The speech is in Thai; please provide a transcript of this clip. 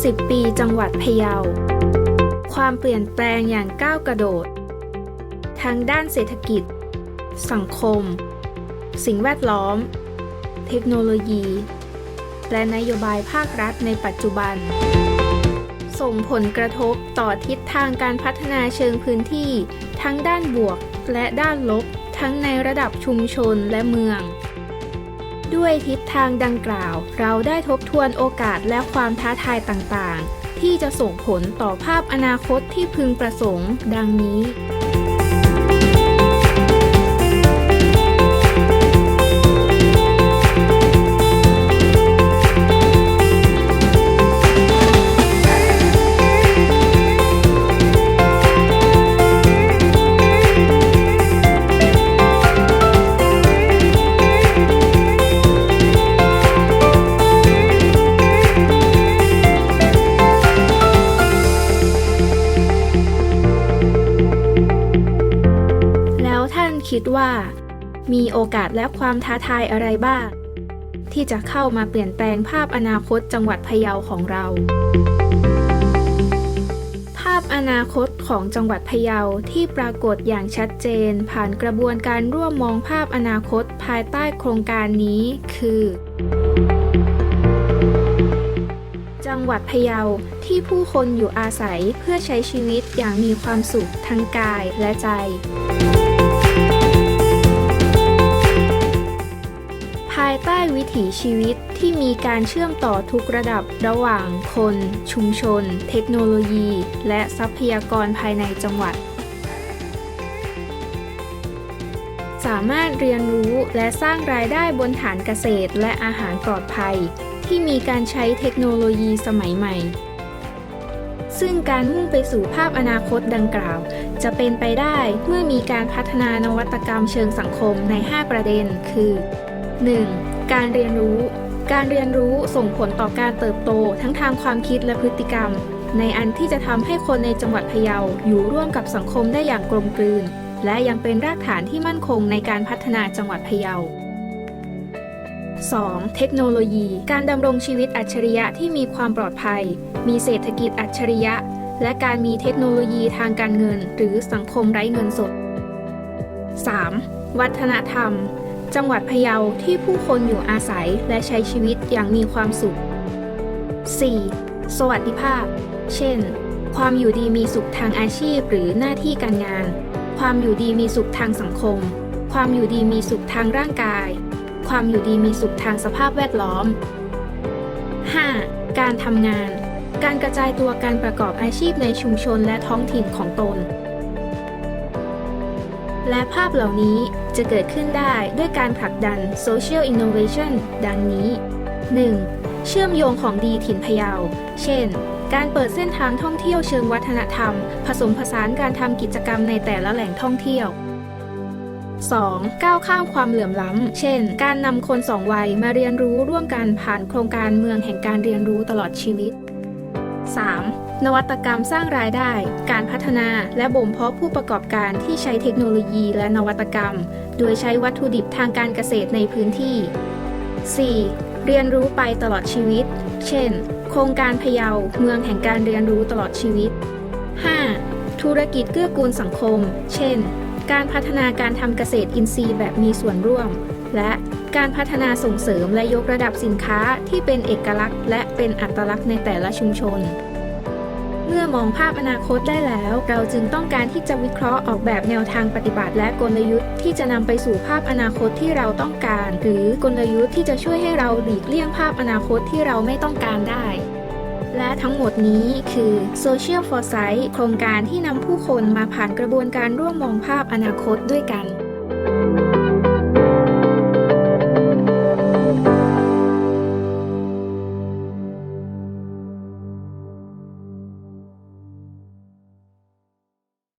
10 ปีจังหวัดพะเยา ความเปลี่ยนแปลงอย่างก้าวกระโดดทั้งด้านเศรษฐกิจ สังคม สิ่งแวดล้อม เทคโนโลยี และนโยบายภาครัฐในปัจจุบัน ส่งผลกระทบต่อทิศทางการพัฒนาเชิงพื้นที่ ทั้งด้านบวกและด้านลบ ทั้งในระดับชุมชนและเมือง ด้วยทิศทางดังกล่าว เราได้ทบทวนโอกาสและความท้าทายต่างๆ ที่จะส่งผลต่อภาพอนาคตที่พึงประสงค์ ดังนี้ คิดว่า มีโอกาสและความท้าทายอะไรบ้าง ที่จะเข้ามาเปลี่ยนแปลงภาพอนาคตจังหวัดพะเยาของเรา ภาพอนาคตของจังหวัดพะเยาที่ปรากฏอย่างชัดเจน ผ่านกระบวนการร่วมมองภาพอนาคตภายใต้โครงการนี้คือ จังหวัดพะเยาที่ผู้คนอยู่อาศัยเพื่อใช้ชีวิตอย่างมีความสุขทั้งกายและใจายใต้วิถีชีวิตที่มีการเชื่อมต่อทุกระดับระหว่างคน ชุมชน เทคโนโลยี และทรัพยากรภายในจังหวัด สามารถเรียนรู้และสร้างรายได้บนฐานเกษตรและอาหารปลอดภัย ที่มีการใช้เทคโนโลยีสมัยใหม่ซึ่งการมุ่งไปสู่ภาพอนาคตดังกล่าว จะเป็นไปได้เมื่อมีการพัฒนานวัตกรรมเชิงสังคมใน 5 ประเด็น คือ 1. การเรียนรู้ การเรียนรู้ส่งผลต่อการเติบโตทั้งทางความคิดและพฤติกรรม ในอันที่จะทำให้คนในจังหวัดพะเยาอยู่ร่วมกับสังคมได้อย่างกลมกลืน และยังเป็นรากฐานที่มั่นคงในการพัฒนาจังหวัดพะเยา 2. เทคโนโลยี การดำรงชีวิตอัจฉริยะที่มีความปลอดภัย มีเศรษฐกิจอัจฉริยะ และการมีเทคโนโลยีทางการเงิน หรือสังคมไร้เงินสด 3. วัฒนธรรม จังหวัดพะเยาที่ผู้คนอยู่อาศัยและใช้ชีวิตอย่างมีความสุข 4. สวัสดิภาพ เช่น ความอยู่ดีมีสุขทางอาชีพหรือหน้าที่การงาน ความอยู่ดีมีสุขทางสังคม ความอยู่ดีมีสุขทางร่างกาย ความอยู่ดีมีสุขทางสภาพแวดล้อม 5. การทำงาน การกระจายตัวการประกอบอาชีพในชุมชนและท้องถิ่นของตน และภาพเหล่านี้จะเกิดขึ้นได้ด้วยการผลักดัน Social Innovation ดังนี้ 1. เชื่อมโยงของดีถิ่นพะเยา เช่น การเปิดเส้นทางท่องเที่ยวเชิงวัฒนธรรม ผสมผสานการทำกิจกรรมในแต่ละแหล่งท่องเที่ยว 2. ก้าวข้ามความเหลื่อมล้ำ เช่น การนำคนสองวัยมาเรียนรู้ร่วมกันผ่านโครงการเมืองแห่งการเรียนรู้ตลอดชีวิต 3. นวัตกรรมสร้างรายได้ การพัฒนาและบ่มเพาะผู้ประกอบการที่ใช้เทคโนโลยีและนวัตกรรม โดยใช้วัตถุดิบทางการเกษตรในพื้นที่ 4. เรียนรู้ไปตลอดชีวิต เช่น โครงการพะเยาเมืองแห่งการเรียนรู้ตลอดชีวิต 5. ธุรกิจเกื้อกูลสังคม เช่น การพัฒนาการทำเกษตรอินทรีย์แบบมีส่วนร่วม และการพัฒนาส่งเสริมและยกระดับสินค้าที่เป็นเอกลักษณ์ และเป็นอัตลักษณ์ในแต่ละชุมชน เมื่อมองภาพอนาคตได้แล้ว เราจึงต้องการที่จะวิเคราะห์ออกแบบแนวทางปฏิบัติและกลยุทธ์ที่จะนำไปสู่ภาพอนาคตที่เราต้องการ หรือกลยุทธ์ที่จะช่วยให้เราหลีกเลี่ยงภาพอนาคตที่เราไม่ต้องการได้และทั้งหมดนี้คือ Social Foresight โครงการที่นำผู้คนมาผ่านกระบวนการร่วมมองภาพอนาคตด้วยกัน